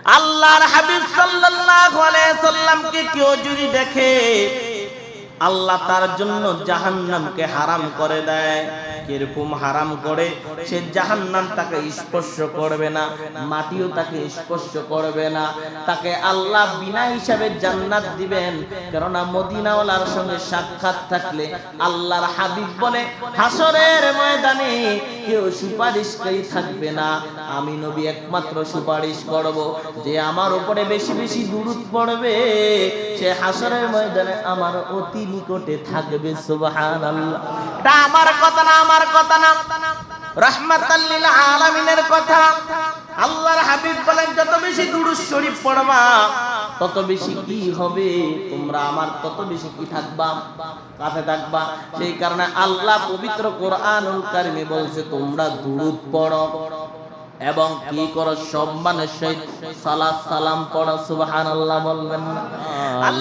আল্লাহর হাবিব সাল্লাল্লাহু আলাইহি সাল্লামকে কেউ যদি দেখে আল্লাহ তার জন্য জাহান্নামকে হারাম করে দেয়। কীরকম হারাম করে? সে জাহান্নাম তাকে স্পর্শ করবে না, মাটিও তাকে স্পর্শ করবে না। তাকে আল্লাহ বিনা হিসাবে জান্নাত দিবেন। কেননা মদিনাওয়ালার সঙ্গে সাক্ষাৎ থাকলে আল্লাহর হাবিব বলে, হাসরের ময়দানে কেউ সুপারিশকারী থাকবে না। আমি নবী একমাত্র সুপারিশ করব। যে আমার উপরে বেশি বেশি দুরুদ পড়বে, সে হাসরের ময়দানে আমার অতি নিকটে থাকবে সুবহানাল্লাহ। এটা আমার কথা না আমার কথা না। রহমাতাল্লিল আলামিনের কথা। আল্লাহর হাবিব বলেন যত বেশি দুরুদ শরীফ পড়বা তত বেশি কি হবে? তোমরা আমার তত বেশি কি থাকবা? কাছে থাকবা? সেই কারণে আল্লাহ পবিত্র কোরআনুল কারিমে বলছে তোমরা দুরুদ পড়ো। এবং কি করো সম্মানের সহিত সালাত সালাম পড়ো সুবহানাল্লাহ বলবেন না।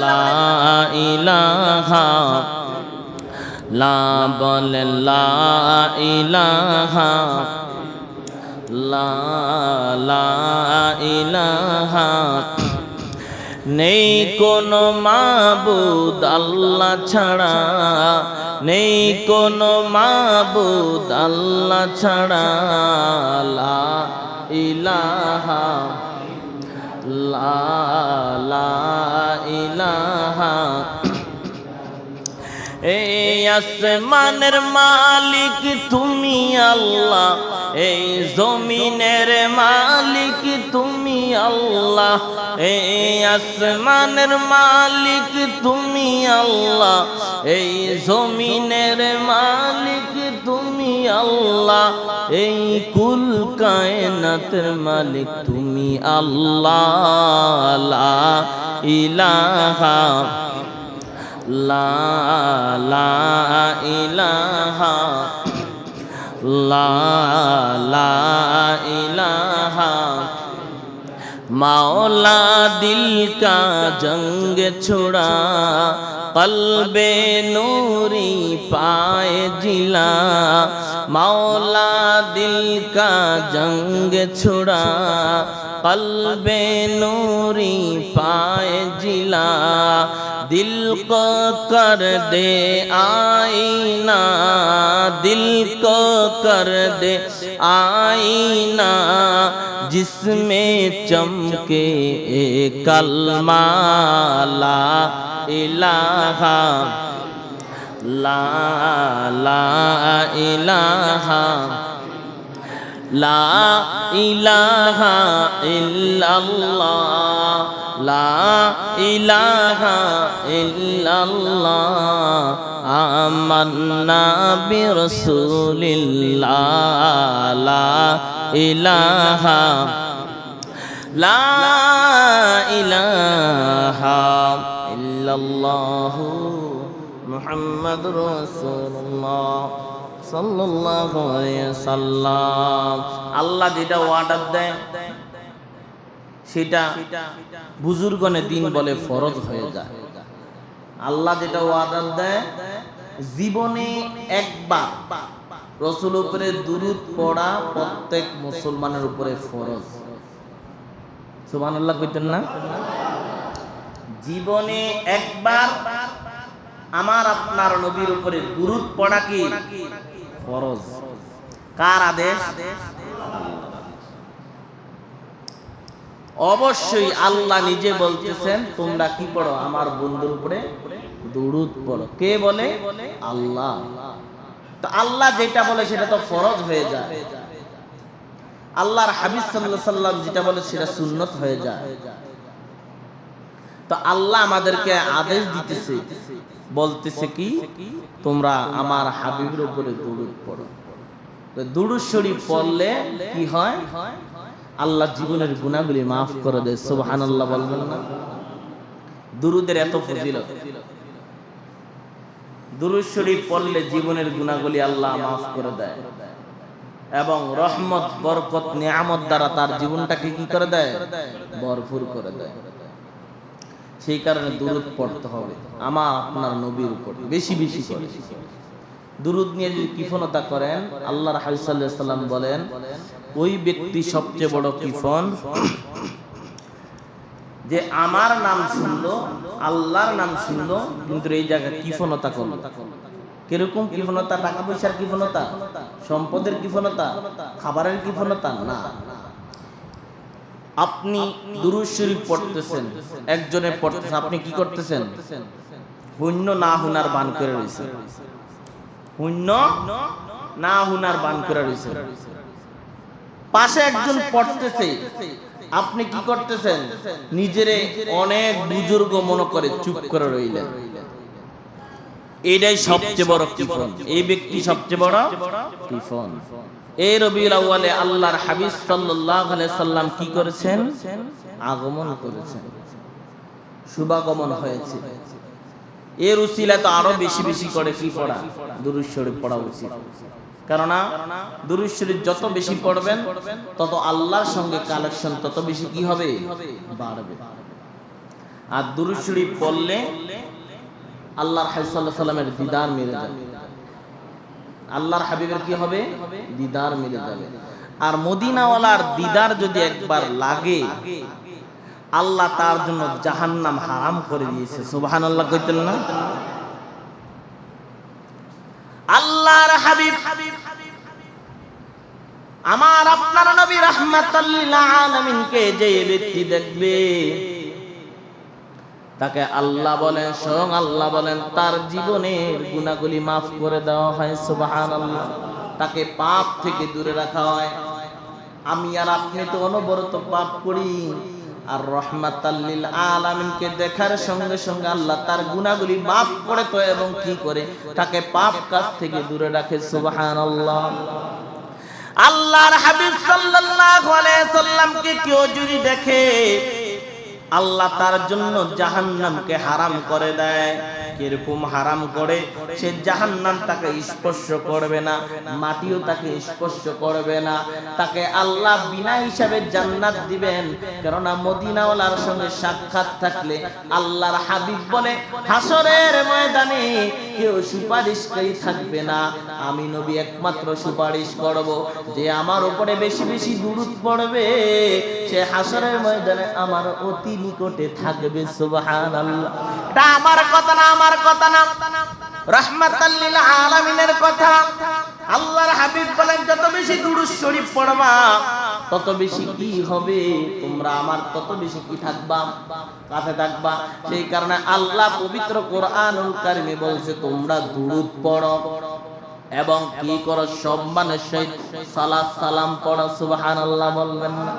লা ইলাহা লা বলে লা ইলাহা লা লা ইলাহা। নেই কোনো মাবুদ আল্লাহ ছাড়া। নেই কোনো মাবুদ আল্লাহ ছাড়া। লা ইলাহা লা লা ইলাহা। এই আসমানের মালিক তুমি আল্লাহ। এই জমিনের মালিক তুমি আল্লাহ। এই আসমানের মালিক তুমি আল্লাহ। এই জমিনের মালিক তুমি আল্লাহ। এই কুল কায়নাতের মালিক তুমি আল্লাহ। ইলাহা, লা লা, ইলাহা, লা লা, ইলাহা। মাওলা দিল কা জঙ্গ ছোড়া কলবে নূরি পায় জিলা। मौला दिल का जंग छुड़ा कल्बे नूरी पाए जिला दिल को कर दे आईना दिल को कर दे आईना जिसमें चमके एक कलमा ला इलाहा লা লা ইলাহা লা ইলাহা ইল্লাল্লাহ, লা ইলাহা ইল্লাল্লাহ, আমান্না বিরসুলিল্লাহ, লা ইলাহা লা ইলাহা ইল্লাল্লাহু। মুহাম্মাদুর রাসূলুল্লাহ সাল্লাল্লাহু আলাইহি সাল্লাম আল্লাহ যেটা অর্ডার দেয়, সেটা বুজুর্গনে দিন বলে ফরজ হয়ে যায়। আল্লাহ যেটা অর্ডার দেয়, জীবনে একবার রসুল উপরে দুরুদ পড়া প্রত্যেক মুসলমানের উপরে ফরজ। সুবান আল্লাহ কইতেন না? জীবনে একবার আমার আপনার নবীর উপরে দুরুদ পড়া কি? ফরজ। কার আদেশ? অবশ্যই আল্লাহ নিজে বলতেছেন, তোমরা কি পড়ো? আমার বন্ধুর উপরে দুরুদ পড়ো। কে বলে? আল্লাহ। তো আল্লাহ যেটা বলে সেটা তো ফরজ হয়ে যায়। আল্লাহর হাবিব সাল্লাল্লাহু সাল্লাম যেটা বলে সেটা সুন্নত হয়ে যায়। তো আল্লাহ আমাদেরকে আদেশ দিতেছে বলতেছে কি, তোমরা আমার হাবিবের উপরে দুরুদ পড়ো। দুরুদ শরীফ পড়লে কি হয়? আল্লাহ জীবনের গুণাগুলি মাফ করে দেয়। সুবহানাল্লাহ বলবেন না? দুরুদের এত ফজিলত। দুরুদ শরীফ পড়লে জীবনের গুণাগুলি আল্লাহ মাফ করে দেয়। এবং রহমত, বরকত, নিয়ামত দ্বারা তার জীবনটাকে কি করে দেয়? ভরপুর করে দেয়। সেই কারণে দুরুদ পড়তে হবে। আমার আপনার নবীর উপর, বেশি বেশি করে। দুরুদ নিয়ে যদি কিফনতা করেন, আল্লাহর হাবিসাল্লাম বলেন, ওই ব্যক্তি সবচেয়ে বড় কিফন যে আমার নাম শুনলো, আল্লাহর নাম শুনলো, কিন্তু এই জায়গায় কৃপণতা করল। কীরকম কৃপণতা টাকা পয়সার কৃপণতা সম্পদের কৃপণতা খাবারের কৃপণতা না। আপনি দুরুদ শরীফ পড়তেছেন, একজনে পড়তেছেন, আপনি কি করতেছেন? পুণ্য না হুনার বান করে রয়েছে পুণ্য না হুনার বান করে রয়েছে পাশে একজন পড়তেছে, আপনি কি করতেছেন? নিজেরে অনেক বুজুর্গ মনে করে চুপ করে রইলেন। এটাই সবচেয়ে বড় কৃপণ এই ব্যক্তি সবচেয়ে বড় কৃপণ এই রবিউল আউয়ালে আল্লাহর হাবিব সাল্লাল্লাহু আলাইহি সাল্লাম কি করেছেন? আগমন করেছেন। শুভাগমন হয়েছে। এর উসিলা তো আরও বেশি বেশি করে কি পড়া? দুরূদ শরীফ পড়া উচিত। কেননা, দুরূদ শরীফ যত বেশি পড়বেন, তত আল্লাহর সঙ্গে কালেকশন তত বেশি কি হবে? বাড়বে। আর দুরূদ শরীফ পড়লে সাল্লাল্লাহু আলাইহি সাল্লামের দিদার মিলে যাবে। আল্লাহর হাবিবের কি হবে? দিদার মিলে যাবে। আর মদিনাওয়ালার দিদার যদি একবার লাগে আল্লাহ তার জন্য জাহান্নাম হারাম করে দিয়েছে। সুবহান আল্লাহ কইতেন না? আল্লাহর হাবিব আমার আপনার নবী রাহমাতাল্লিল আলামিনকে যে ব্যক্তি দেখবে তাকে আল্লাহ বলেন, স্বয়ং আল্লাহ বলেন, তার জীবনের গুণাগুলি মাফ করে দেওয়া হয়, সুবহানাল্লাহ। তাকে পাপ থেকে দূরে রাখা হয়। আমি আর আপনি তো অনবরত পাপ করি। আর রহমাতাল্লিল আলামিনকে দেখার সঙ্গে সঙ্গে আল্লাহ তার গুণাগুলি মাফ করে তো এবং কি করে? তাকে পাপ কাজ থেকে দূরে রাখে, সুবহানাল্লাহ। আল্লাহর হাবিব সাল্লাল্লাহু আলাইহি সাল্লামকে কেউ যদি দেখে আল্লাহ তার জন্য জাহান্নামকে হারাম করে দেয়। কীরকম হারাম করে? সে জাহান্নাম তাকে স্পর্শ করবে না, মাটিও তাকে স্পর্শ করবে না। তাকে আল্লাহ বিনা হিসাবে জান্নাত দিবেন। কেননা মদিনাওয়ালার সঙ্গে সাক্ষাৎ থাকলে আল্লাহর হাবিব বলে, হাসরের ময়দানে কেউ সুপারিশকারী থাকবে না। আমি নবী একমাত্র সুপারিশ করব। যে আমার উপরে বেশি বেশি দুরুদ পড়বে, সে হাসরের ময়দানে আমার অতি নিকটে থাকবে আমার কথা না, আমার কথা না। কথা। আল্লাহর হাবিব বলেন, যত বেশি শরীফ পড়বা, তত বেশি কি হবে? তোমরা আমার তত বেশি কি থাকবা? কাছে থাকবা। সেই কারণে আল্লাহ পবিত্র কোরআনুল কারিমে বলছে, তোমরা দুরুদ পড়ো। এবং কি করো সম্মানের সহিত সালাত সালাম পড়ো, সুবহানাল্লাহ বলবেন না।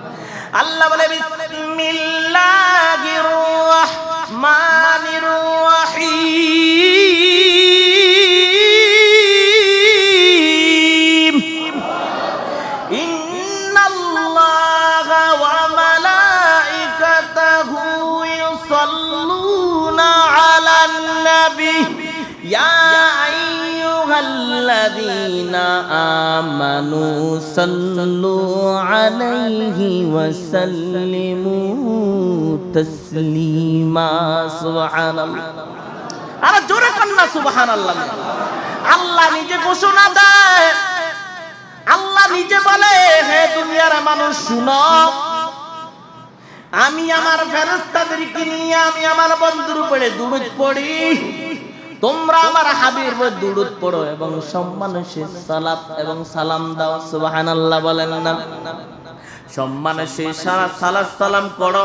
আল্লাহ বলে, বিসমিল্লাহির রহমানির রহিম। ইন্নাল্লাহা ওয়া মালাইকাতাহু ইউসাল্লুনা আলান ইয়া আইয়ুহাল্লাযীনা আমানু সাল্লু আলাইহি ওয়া সাল্লিমু তাসলিমা, সুবহানাল্লাহ। আরে জোরে কান্না সুবহানাল্লাহ। আল্লাহ নিজে ঘোষণা দেয়। আল্লাহ নিজে বলে, হে দুনিয়ার মানুষ, শুনো। আমি আমার ফেরেশতাদেরকে নিয়ে, আমি আমার বন্ধুর উপরে দুরুদ পড়ি। তোমরা আমার হাবির দুরুদ পড়ো এবং সম্মানের সে সালাত এবং সালাম দাও, সুবহানাল্লাহ বলেন না। সম্মানের সারা সালাত সালাম করো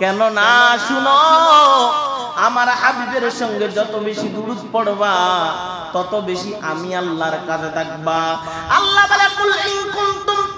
কেন না শুনো, আমার হাবিবের সঙ্গে যত বেশি দুরুদ পড়বা, তত বেশি আমি আল্লাহর কাছে থাকবা। আল্লাহ বলে, কুল ইন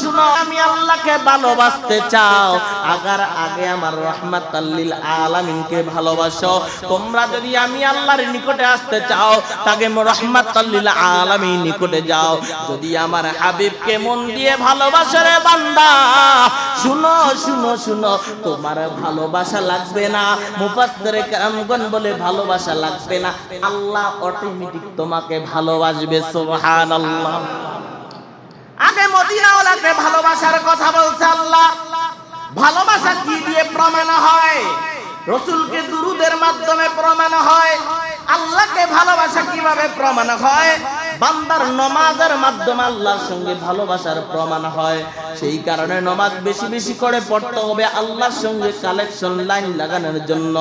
শুনো, আমি আল্লাহকে ভালোবাসতে চাও। আগার আগে আমার রহমাতাল্লিল আলামিনকে ভালোবাসো। তোমরা যদি আমি আল্লাহর নিকটে আসতে চাও, তাকে রহমাতাল্লিল আলামিন নিকটে যাও। যদি আমার হাবিবকে মন দিয়ে ভালোবাসো রে বান্দা, শুনো শুনো শুনো, তোমার ভালোবাসা লাগবে না। মুফাসসিরে কেরামগণ বলে ভালোবাসা লাগবে না। আল্লাহ অটোমেটিক তোমাকে ভালোবাসবে, সুবহানাল্লাহ। আগে মদিনাওয়ালাকে ভালোবাসার কথা বলছে আল্লাহ। ভালোবাসা কি দিয়ে প্রমাণ হয়? রসুলকে দুরুদের মাধ্যমে প্রমাণ হয়। আল্লাহকে ভালোবাসা কীভাবে প্রমাণ হয়? বান্দার নমাজের মাধ্যমে আল্লাহর সঙ্গে ভালোবাসার প্রমাণ হয়। সেই কারণে নমাজ বেশি বেশি করে পড়তে হবে আল্লাহর সঙ্গে কালেকশন লাইন লাগানোর জন্য।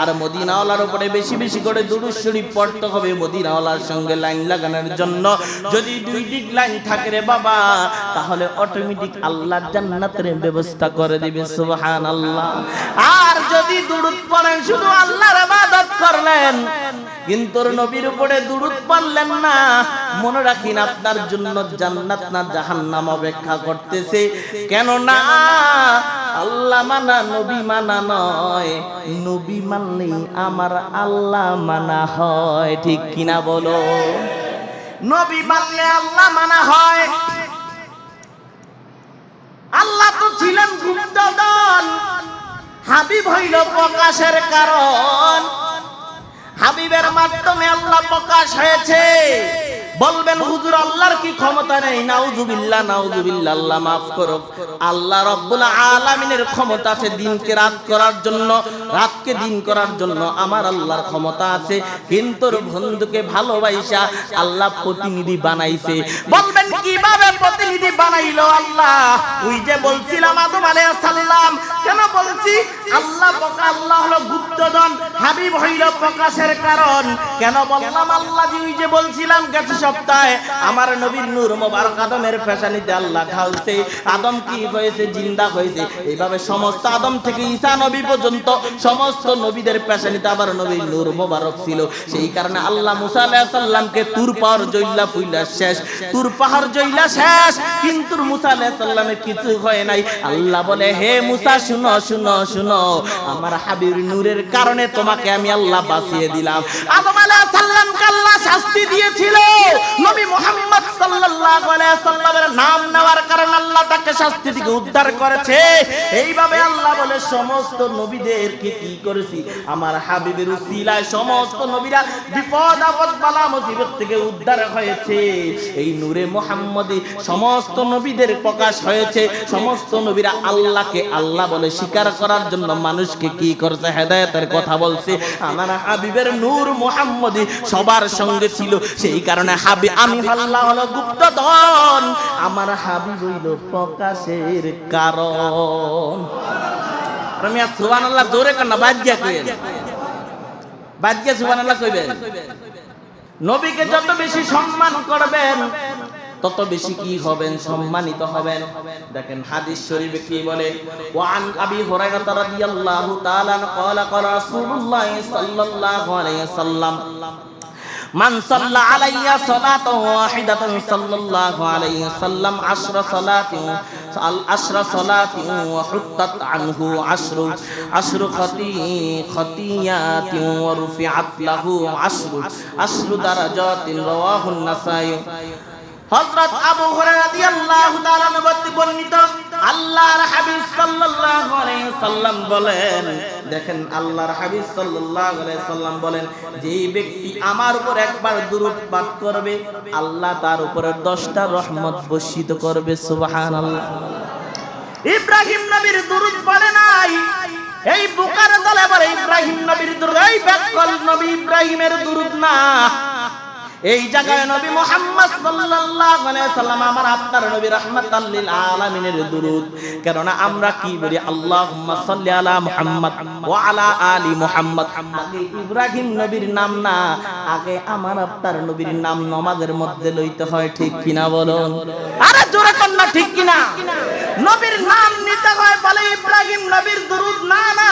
আর মদিনাওয়ালার উপরে বেশি বেশি করে দুরুদ শরীফ পড়তে হবে মদিনাওয়ালার সঙ্গে লাইন লাগানোর জন্য। যদি দুই দিক লাইন থাকে রে বাবা, তাহলে অটোমেটিক আল্লাহ জান্নাতের ব্যবস্থা করে দিবে, সুবহানাল্লাহ। আর যদি দুরুদ পড়েন, শুধু আল্লাহর ইবাদত করলেন কিন্তু নবীর উপরে দুরুদ পড়লেন না। মনে রাখিন আপনার জন্য জান্নাত না জাহান্নাম অপেক্ষা করতেছে। কেন না আল্লাহ মানা, নবী মানা নয়। নবী মানলেই আমার আল্লাহ মানা হয়। ঠিক কিনা বলো? নবী মানলে আল্লাহ মানা হয়। আল্লাহ তো ছিলেন গুপ্তদন হাবিব হইল প্রকাশের কারণ। হাবিবের মাধ্যমে আল্লাহ প্রকাশ হয়েছে। বলবেন, হুজুর, আল্লাহর কি ক্ষমতা নেই? নাউজুবিল্লাহ নাউজুবিল্লাহ, আল্লাহ মাফ করো আল্লাহ রব্বুল আলামিনের ক্ষমতা আছে দিনকে রাত করার জন্য, রাতকে দিন করার জন্য, আমার আল্লাহর ক্ষমতা আছে। কিন্তু বন্ধুকে ভালোবাসা আল্লাহ প্রতিনিধি বানাইছে। বলবেন, কীভাবে প্রতিনিধি বানাইলো আল্লাহ? ওই যে বলছিলাম, আদম আলাইহিস সালাম। কেন বলছি? আল্লাহ পকা, আল্লাহ হলো গুপ্তধন, হাবিব হইল প্রকাশের কারণ। কেন বললাম, আল্লাহ যে বলছিলাম, গেছে সপ্তাহে আমার নবীর নূর মোবারক আদমের ফেসানিতে আল্লাহ ঢালছে। আদম কি হয়েছে? জিন্দা হয়েছে। এইভাবে সমস্ত আদম থেকে ঈসা নবী পর্যন্ত সমস্ত নবীদের পেশানিতে আবার নবীর নূর মোবারক ছিল। সেই কারণে আল্লাহ মুসা আলাইহিস সালামকে তুর পাহাড় জইলা ফুইলা শেষ। তুর পাহাড় জইলা শেষ। কিন্তু মুসা আলাইহিস সালামের কিছু হয় নাই। আল্লাহ বলে, হে মুসা, শুনো শুনো শুনো। আমার হাবির নূরের কারণে তোমাকে আমি আল্লাহ বাঁচিয়ে দিলাম। আদম আলাইহিস সালামকে আল্লাহ শাস্তি দিয়েছিল। নবী সাল্লাল্লাহু আলাইহি সাল্লামের নাম নেওয়ার কারণে আল্লাহ তাকে শাস্তি থেকে উদ্ধার করেছে। এইভাবে আল্লাহ বলে, সমস্ত নবীদেরকে কি করেছি? আমার হাবিবের উসিলায় সমস্ত নবীরা বিপদ, আপদ, বালা, মুসিবত থেকে উদ্ধার হয়েছে। এই নূরে সমস্ত নবীদের প্রকাশ হয়েছে। সমস্ত নবীরা আল্লাহকে আল্লাহ বলে স্বীকার করার জন্য মানুষকে কি করছে? হেদায়েতের কথা বলছে। আমার হাবিবের নূর মুহাম্মদী সবার সঙ্গে ছিল। সেই কারণে হাবি আমি আল্লাহ হলো গুপ্ত ধন আমার হাবি হইল প্রকাশের কারণ। রমিয়া সুবান আল্লাহ জোরে সুবান আল্লাহ কইবেন। নবীকে যত বেশি সম্মান করবেন তত বেশি কি হবেন? সম্মানিত হবেন। দেখেন হাদিস শরীফে কি বলে? ওয়ান আবি হুরায়রা রাদিয়াল্লাহু তাআলা ক্বালা ক্বালা রাসূলুল্লাহ সাল্লাল্লাহু আলাইহি সাল্লাম عليه وسلم من صلى علي صلاة واحدة صلى الله عليه وسلم عشر صلاة عشر صلاة وحطت عنه عشر عشر خطي خطيات ورفعت له عشر عشر درجات رواه النسائي হযরত আবু হুরায়রা রাদিয়াল্লাহু তাআলা নবতি বর্ণিত, আল্লাহর হাবিব সাল্লাল্লাহু আলাইহি সাল্লাম বলেন, দেখেন আল্লাহর হাবিব সাল্লাল্লাহু আলাইহি সাল্লাম বলেন যে ব্যক্তি আমার উপর একবার দুরূদ পাঠ করবে, আল্লাহ তার উপরে 10টা রহমত বর্ষিত করবে, সুবহানাল্লাহ। ইব্রাহিম নবীর দুরূদ পড়ে নাই। এই বুকার দলে বলে ইব্রাহিম নবীর দুরূদ, এই বেকল নবী ইব্রাহিমের দুরূদ না। এই জায়গায় নবী মোহাম্মদ সাল্লাল্লাহু আলাইহি সাল্লাম আমার আপনার নবী রাহমাতাল লিল আলামিনের দুরূদ। কেননা আমরা কি বলি? আল্লাহুম্মা সাল্লি আলা মুহাম্মদ ওয়া আলা আলি মুহাম্মদ। আগে ইব্রাহিম নবীর নাম না, আগে আমার আপনার নবীর নাম নমাজের মধ্যে লইতে হয়, ঠিক কিনা বলুন? আরে জোরে কর না, ঠিক কিনা? নবীর নাম নিতে হয় বলে ইব্রাহিম নবীর দুরূদ না না।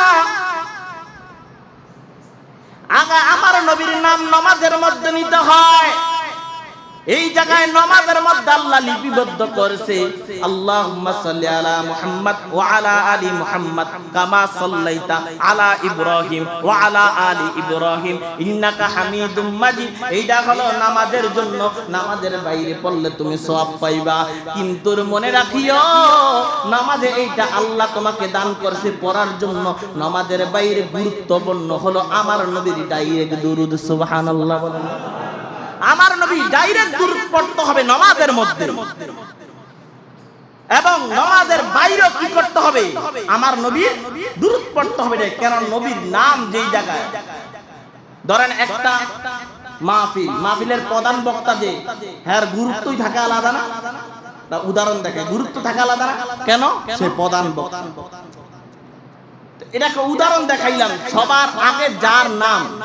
আগা আমার নবীর নাম নমাজের মধ্যে নিতে হয়। এই জায়গায় নমাজের মধ্যে আল্লাহ লিপিবদ্ধ করেছে, আল্লাহুম্মা সাল্লি আলা মুহাম্মদ ওয়া আলা আলি মুহাম্মদ কামা সাল্লাইতা আলা ইব্রাহিম ওয়া আলা আলি ইব্রাহিম, ইন্নাকা হামিদুম মাজিদ। এইটা হলো নামাজের জন্য, নামাজের বাইরে পড়লে তুমি সওয়াব পাইবা। কিন্তু মনে রাখিও, নামাজে এইটা আল্লাহ তোমাকে দান করছে পড়ার জন্য, নামাজের বাইরে গুরুত্বপূর্ণ হলো আমার নবীর ডাইরেক্ট দুরুদ, সুবহানাল্লাহ বলেন। আমার নবী ডাইরেক্ট দূর পড়তে হবে নামাজের মধ্যে। এবং নামাজের বাইরেও কি করতে হবে? আমার নবীর দূরত পড়তে হবে রে কেন নবীর নাম যেই জায়গায়। ধরেন একটা মাহফিল। মাহফিলের প্রধান বক্তা যে হ্যাঁ গুরুত্বই থাকে আলাদা না? তা উদাহরণ দেখে গুরুত্ব থাকে আলাদা না? কেন? সে প্রধান বক্তা। এটাকে উদাহরণ দেখাইলাম সবার আগে যার নাম।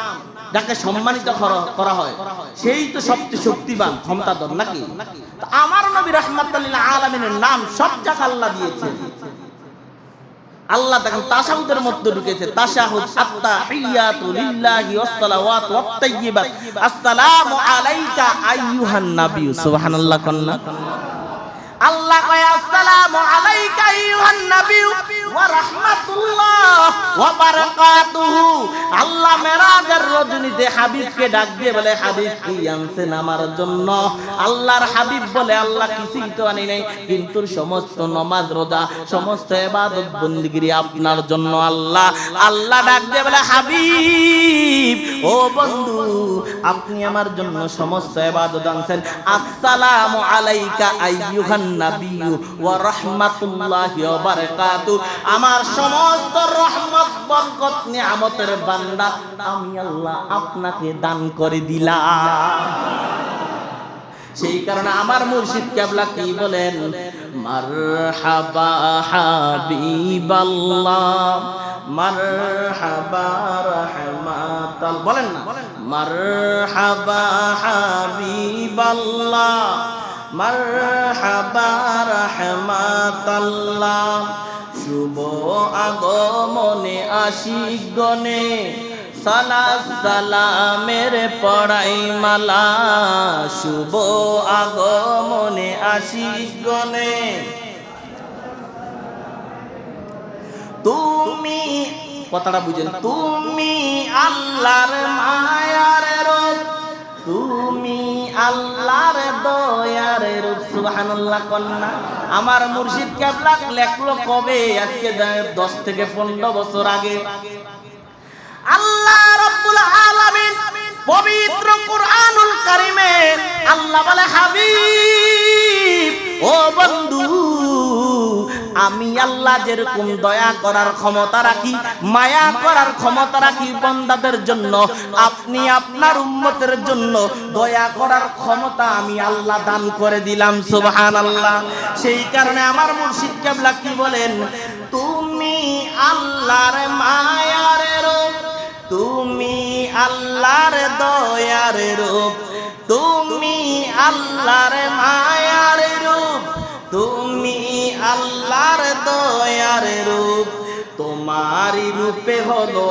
যাকে সম্মানিত করা- হয়, সেই তো সবচেয়ে শক্তিবান, ক্ষমতাধর নাকি? আমার নবী রহমাতুল্লাহ আলমিনের নাম সব জায়গা আল্লাহ দিয়েছেন আল্লাহ দেখেন তাশাহুদের মধ্যে ঢুকেছে সুবহানাল্লাহ কন্না আল্লাহ কয়, আসসালামু আলাইকা নবী ওয়া রাহমাতুল্লাহ ওয়া বারাকাতুহু। আল্লাহ মেরাজের রজনীতে হাবিবকে ডাক দিয়ে বলে, হাবিব, কি আনছেন আমার জন্য? আল্লাহর হাবিব বলে, আল্লাহ কিছুই তো আনি নাই, কিন্তু সমস্ত নমাজ, রোজা, সমস্ত ইবাদত আপনার জন্য আল্লাহ। আল্লাহ ডাক দিয়ে বলে, হাবিব, ও বন্ধু, আপনি আমার জন্য সমস্ত ইবাদত আনছেন। আসসালামু আলাইকা আইয়ুহান আমার সমস্ত রহমত, বরকত, নিয়ামতের বান্দা, আমি আল্লাহ আপনাকে দান করে দিলাম। সেই কারণে আমার মুর্শিদ কেবলা কি বলেন? মারহাবা হাবিবাল্লাহ, মারহাবা রাহমাতাল। বলেন না? মারহাবা হাবিবাল্লাহ মারহাবা রাহমাতাল্লাহ। শুভ আগমনে আশিক গণে সালামের পড়াই মালা। শুভ আগমনে আশিস গনে তুমি কথাটা বুঝেন, তুমি আল্লাহর মায়ার রূপ তুমি আল্লাহর দয়ার রূপ, সুবহানাল্লাহ, কন্যা। আমার মুর্শিদ কেবলা লেখলো কবে? আজকে দশ থেকে পনেরো বছর আগে। আল্লাহ রাব্বুল আলামিন পবিত্র কুরআনুল কারিমে আল্লাহ বলে, হাবিব, ও বন্ধু আমি আল্লাহ যেরকম দয়া করার ক্ষমতা রাখি, মায়া করার ক্ষমতা রাখি বন্দাদের জন্য, আপনি আপনার উম্মতের জন্য দয়া করার ক্ষমতা আমি আল্লাহ দান করে দিলাম সুবহান আল্লাহ সেই কারণে আমার মুর্শিদ কেবলা কি বলেন? তুমি আল্লাহর মায়ার রূপ, তুমি আল্লাহর দয়ার রূপ, তুমি আল্লাহর মায়ার রূপ তুমি আল্লাহর দয়ার রূপ, তোমারই রূপে হলো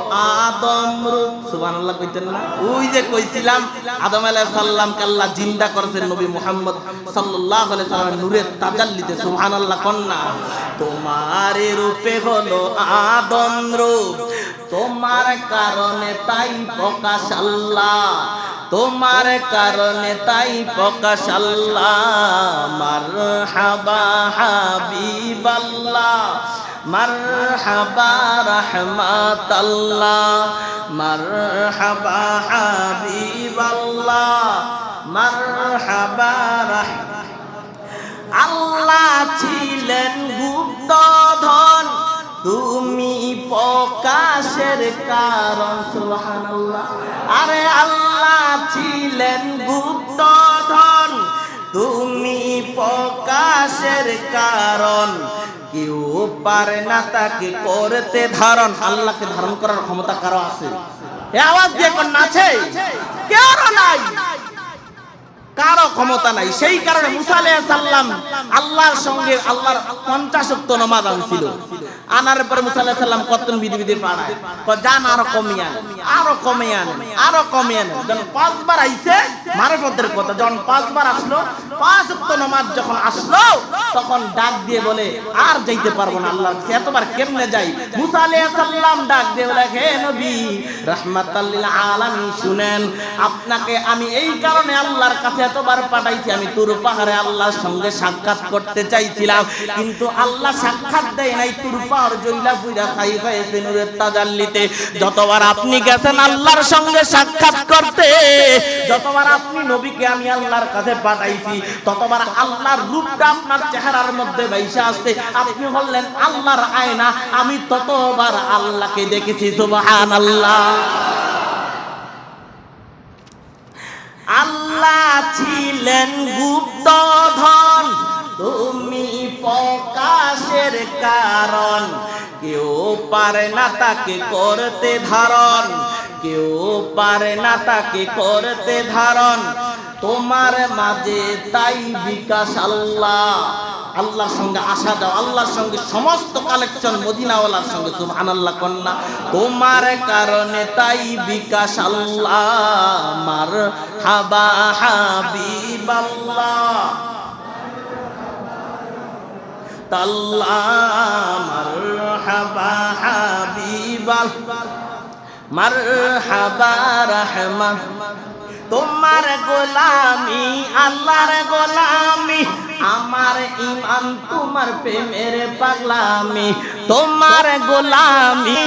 আদম রূপ। সুবহানাল্লাহ কইতেন না? ওই যে কইছিলাম, আদম আলাইহিস সালাম কে আল্লাহ জিন্দা করেছেন নবী মুহাম্মদ সাল্লাল্লাহু আলাইহি সাল্লামের নূরের তাজাল্লিতে, সুবহানাল্লাহ কন্না তোমারই রূপে হলো আদম রূপ। তোমার কারণে তাই প্রকাশ আল্লাহ। তোমার কারণে তাই প্রকাশ আল্লাহ। রাহমাতাল্লাহ মারহাবা হাবিবাল্লাহ মারহাবা রাহ আল্লাহ ছিলেন গুপ্তধন তুমি প্রকাশের কারণ, সুবহানাল্লাহ। আরে আল্লাহ ছিলেন গুপ্তধন তুমি প্রকাশের কারণ। কেউ পারে না তাকে করতে ধারণ। আল্লাহকে ধারণ করার ক্ষমতা কারও আছে? আওয়াজ দিয়ে কোন আছে? কেউ নাই। কারও ক্ষমতা নাই। সেই কারণে মুসা আল্লাহর সঙ্গে আল্লাহর পঞ্চাশক্ত নামাজ আনছিল। আনার পরে মুসা কতন বিধি বিধি পাড়ায়? জান আরও কমিয়ে আন, আরও কমিয়ে আন, আরও কমিয়ে আন। যখন পাঁচবার আইছে, মারফতের কথা, যখন পাঁচবার আসলো পাঁচ ওয়াক্ত নামাজ যখন আসলো, তখন ডাক দিয়ে বলে, আর যাইতে পারব না আল্লাহর কাছে, এতবার কেমনে যাই? মুসা সালাম ডাক দিয়ে বলে, হে নবী, রাহমাতাল লিল আলামিন শুনেন, আপনাকে আমি এই কারণে আল্লাহর কাছে এতবার পাঠাইছি, আমি তুর পাহাড়ে আল্লাহর সঙ্গে সাক্ষাৎ করতে চাইছিলাম। কিন্তু আল্লাহ সাক্ষাৎ দেয় নাই, তুর পাহাড় জইলা পুইরা খাই হয়েছে নূরের তাজাল্লিতে। যতবার আপনি গেছেন আল্লাহর সঙ্গে সাক্ষাৎ করতে, যতবার আপনি নবীকে আমি আল্লাহর কাছে পাঠাইছি, ততবার আল্লাহর রূপটা আপনার চেহারার মধ্যে বাইসা আসতে আপনি হলেন আল্লাহর আয়না, আমি ততবার আল্লাহকে দেখেছি সুবহান আল্লাহ আল্লাহ ছিলেন গুপ্তধন। তুমি প্রকাশের কারণ। কেউ পারে না তাকে করতে ধারণ। কেউ পারে না তাকে করতে ধারণ। তোমার মাঝে তাই বিকাশ আল্লাহ। আল্লাহর সঙ্গে আসা যাও আল্লাহর সঙ্গে সমস্ত কালেকশন মদিনাওয়ালার সঙ্গে সুবহান আল্লাহ কন্যা। তোমার কারণে তাই বিকাশ আল্লাহ মার হাবা হাবিব আল্লাহ মার হাবা রহমান তোমার গোলামি, আল্লাহর গোলামি, আমার ইমান তোমার প্রেমের পাগলামি। তোমার গোলামি,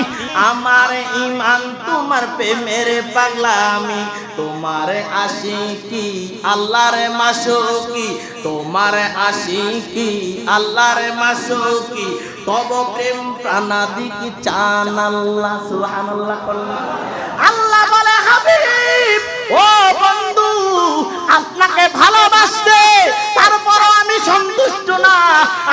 আমার ইমান তোমার প্রেমের পাগলামি। তোমার আশিকি আল্লাহর মাসুকি, তোমার আশিকি আল্লাহর মাসুকি। তব প্রেম প্রাণাদিকি চান আল্লাহ, সুবহানাল্লাহ আল্লাহ বলে, হাবিব ও বন্ধু আপনাকে ভালোবাসতে আমি সন্তুষ্ট না।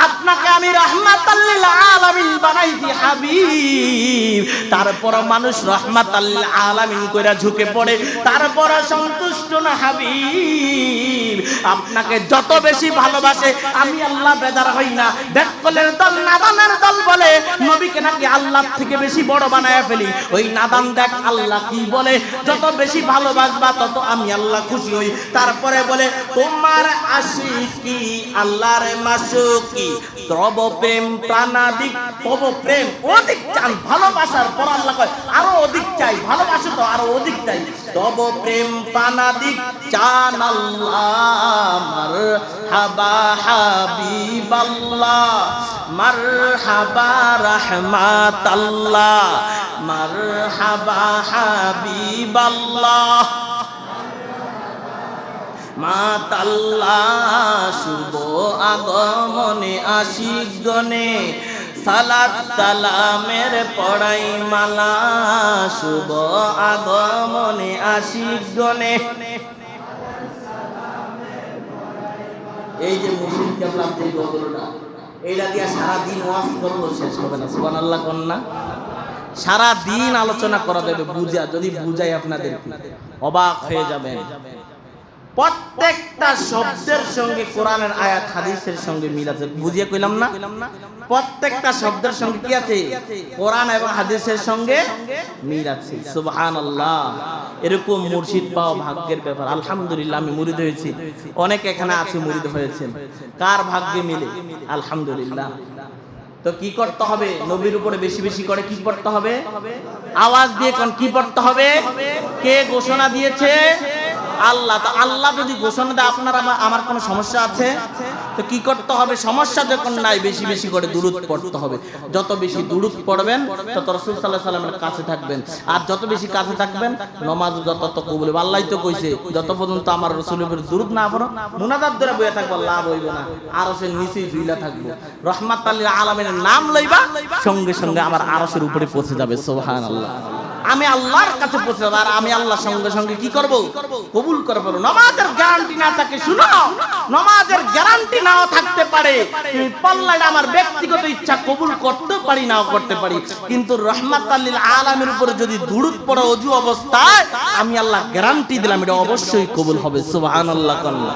আপনাকে আমি রহমাতাল্লিল আলামিন বানাইছি, হাবিব। তারপর মানুষ রহমাতাল্লিল আলামিন কইরা ঝুঁকে পড়ে, তারপর সন্তুষ্ট না, হাবিব। আপনাকে যত বেশি ভালোবাসে, আমি আল্লাহ বেদার হই না। ব্যাকলের দল, নাদানের দল বলে, নবীকে নাকি আল্লাহ থেকে বেশি বড় বানায় ফেলি। ওই নাদান দেখ আল্লাহ কি বলে, যত বেশি ভালোবাসবা, তত আমি আল্লাহ খুশি হই। তারপরে বলে, তোমার আশিকি আল্লাহর মাসুকি। তব প্রেম প্রাণাদিক, তব প্রেম অধিক চান। ভালোবাসার পর আল্লাহ কয়, আরও অধিক চাই। ভালোবাসো তো আরও অধিক চাই। তব প্রেম প্রাণাদিক চান আল্লাহ। মার হাবা হাবিব আল্লাহ মার হাবা রহমাত আল্লাহ মার হাবা হাবিব আল্লাহ মাতাল্লাহ, শুভ আগমনে আশিক গনে সালাত সালামের পড়াই মালা, শুভ আগমনে আশিক গনে এই যে মুসলিম কেবলাম এইটা দিয়ে সারাদিন শেষ হবে না সুবান আল্লাহ কন্যা সারা দিন আলোচনা করা যাবে, বুঝা, যদি বুঝাই আপনাদের অবাক হয়ে যাবেন। প্রত্যেকটা শব্দের সঙ্গে কোরআনের আয়াত, হাদিসের সঙ্গে মিল আছে। বুঝিয়ে কইলাম না? প্রত্যেকটা শব্দের সঙ্গে কি আছে? কোরআন এবং হাদিসের সঙ্গে মিল আছে। সুবহানাল্লাহ। এরকম মুর্শিদ পাওয়া ভাগ্যের ব্যাপার। আলহামদুলিল্লাহ, আমি মুরিদ হয়েছি। অনেক এখানে আছে, মুরিদ হয়েছেন। কার ভাগ্যে মিলে? আলহামদুলিল্লাহ। তো কি করতে হবে? নবীর উপরে বেশি বেশি করে কি করতে হবে? আওয়াজ দিয়ে কি পড়তে হবে? কে ঘোষণা দিয়েছে? আল্লাহ আল্লাহ যদি ঘোষণা দেয়, আপনার আমার- কোনো সমস্যা আছে? তো কি করতে হবে? সমস্যা যখন নাই, বেশি বেশি করে দুরুদ পড়তে হবে। যত বেশি দুরুদ পড়বেন, তত রসুল সাল্লাহ সাল্লামের কাছে থাকবেন। আর যত বেশি কাছে থাকবেন, নমাজ যত তত কবুল আল্লাহ তো কইছে, যত পর্যন্ত আমার রসুলের উপরে দুরুদ না পড়ো, মুনাজাত ধরে বইয়া থাকব লাভ হইব না। আরও সে নিচেই ঝুইলা থাকব। রহমাত আল্লাহ আলমের নাম লইবা, সঙ্গে সঙ্গে আমার আরসের উপরে পৌঁছে যাবে। সোহান আল্লাহ আমি আল্লাহর কাছে পৌঁছে যাব, আর আমি আল্লাহর সঙ্গে সঙ্গে কি করব? কবুল করে ফেলব নমাজের গ্যারান্টি না থাকে, শুনো। নমাজের গ্যারান্টি নাও থাকতে পারে। তুমি পাল্লাটা আমার ব্যক্তিগত ইচ্ছা কবুল করতে পারি, নাও করতে পারি। কিন্তু রহমাত আল্লিল আলামের উপরে যদি দুরুদ পড়ে অজু অবস্থায়, আমি আল্লাহ গ্যারান্টি দিলাম, এটা অবশ্যই কবুল হবে। সুবহানাল্লাহ আল্লাহ